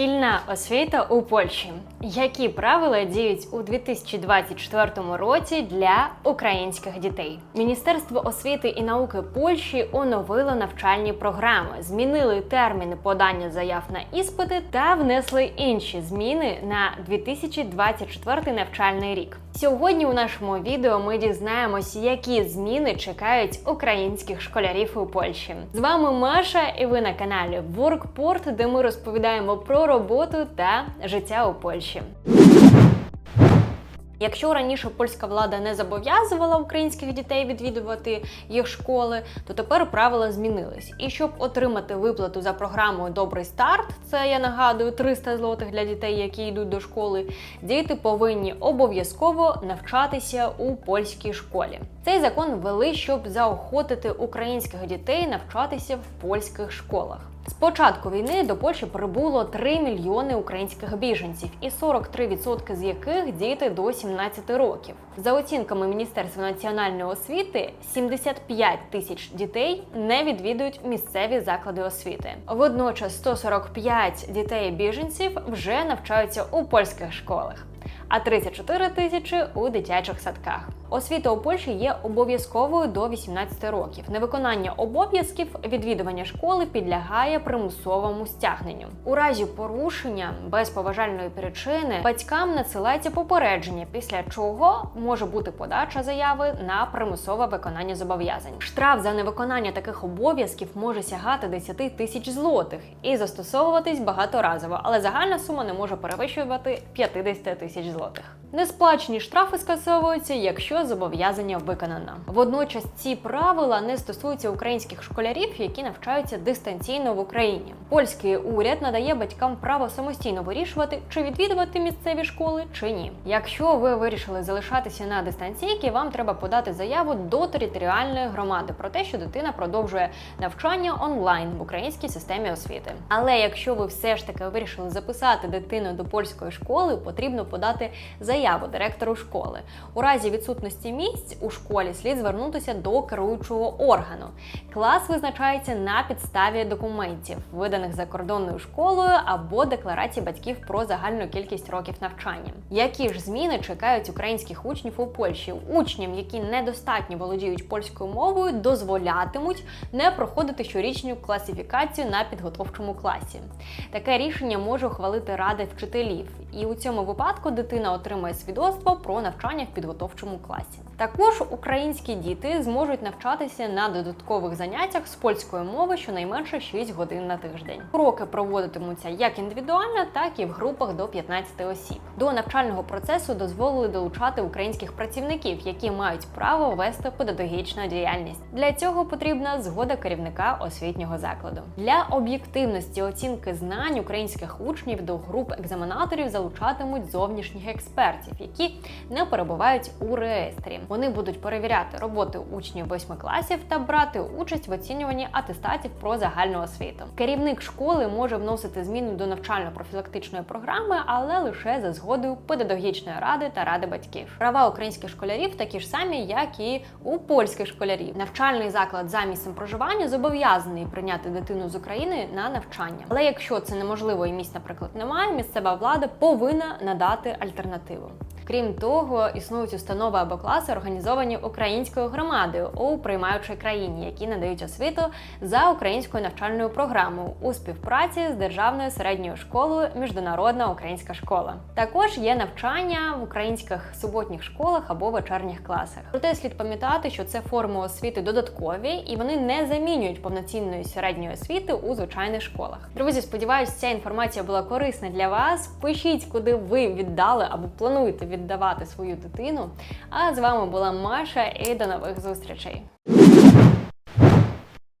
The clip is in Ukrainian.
Шкільна освіта у Польщі. Які правила діють у 2024 році для українських дітей? Міністерство освіти і науки Польщі оновило навчальні програми, змінили терміни подання заяв на іспити та внесли інші зміни на 2024 навчальний рік. Сьогодні у нашому відео ми дізнаємось, які зміни чекають українських школярів у Польщі. З вами Маша, і ви на каналі WorkPort, де ми розповідаємо про роботу та життя у Польщі. Якщо раніше польська влада не зобов'язувала українських дітей відвідувати їх школи, то тепер правила змінились. І щоб отримати виплату за програмою Добрий старт, це я нагадую 300 злотих для дітей, які йдуть до школи, діти повинні обов'язково навчатися у польській школі. Цей закон ввели, щоб заохотити українських дітей навчатися в польських школах. З початку війни до Польщі прибуло 3 мільйони українських біженців, і 43% з яких діти до 17 років. За оцінками Міністерства національної освіти, 75 тисяч дітей не відвідують місцеві заклади освіти. Водночас 145 дітей біженців вже навчаються у польських школах. А 34 тисячі у дитячих садках. Освіта у Польщі є обов'язковою до 18 років. Невиконання обов'язків відвідування школи підлягає примусовому стягненню. У разі порушення без поважальної причини батькам надсилається попередження, після чого може бути подача заяви на примусове виконання зобов'язань. Штраф за невиконання таких обов'язків може сягати 10 тисяч злотих і застосовуватись багаторазово, але загальна сума не може перевищувати 50 тисяч злотих. Несплачені штрафи скасовуються, якщо зобов'язання виконано. Водночас ці правила не стосуються українських школярів, які навчаються дистанційно в Україні. Польський уряд надає батькам право самостійно вирішувати, чи відвідувати місцеві школи чи ні. Якщо ви вирішили залишатися на дистанційки, вам треба подати заяву до територіальної громади про те, що дитина продовжує навчання онлайн в українській системі освіти. Але якщо ви все ж таки вирішили записати дитину до польської школи, потрібно подати заяву директору школи. У разі відсутності місць у школі слід звернутися до керуючого органу. Клас визначається на підставі документів, виданих закордонною школою або декларації батьків про загальну кількість років навчання. Які ж зміни чекають українських учнів у Польщі? Учням, які недостатньо володіють польською мовою, дозволятимуть не проходити щорічну класифікацію на підготовчому класі. Таке рішення може ухвалити рада вчителів, і у цьому випадку дитина отримає свідоцтво про навчання в підготовчому класі. Також українські діти зможуть навчатися на додаткових заняттях з польської мови щонайменше 6 годин на тиждень. Уроки проводитимуться як індивідуально, так і в групах до 15 осіб. До навчального процесу дозволили долучати українських працівників, які мають право вести педагогічну діяльність. Для цього потрібна згода керівника освітнього закладу. Для об'єктивності оцінки знань українських учнів до груп екзаменаторів залучатимуть зовнішніх експертів, які не перебувають у реєстрі. Вони будуть перевіряти роботи учнів восьми класів та брати участь в оцінюванні атестатів про загальну освіту. Керівник школи може вносити зміни до навчально-профілактичної програми, але лише за згодою педагогічної ради та ради батьків. Права українських школярів такі ж самі, як і у польських школярів. Навчальний заклад за місцем проживання зобов'язаний прийняти дитину з України на навчання. Але якщо це неможливо і місць, наприклад, немає, місцева влада повинна надати альтернативу. Крім того, існують установи або класи, організовані українською громадою у приймаючій країні, які надають освіту за українською навчальною програмою у співпраці з державною середньою школою Міжнародна українська школа. Також є навчання в українських суботніх школах або вечірніх класах. Проте слід пам'ятати, що це форми освіти додаткові і вони не замінюють повноцінної середньої освіти у звичайних школах. Друзі, сподіваюся, ця інформація була корисна для вас. Пишіть, куди ви віддали або плануєте віддавати свою дитину. А з вами була Маша і до нових зустрічей.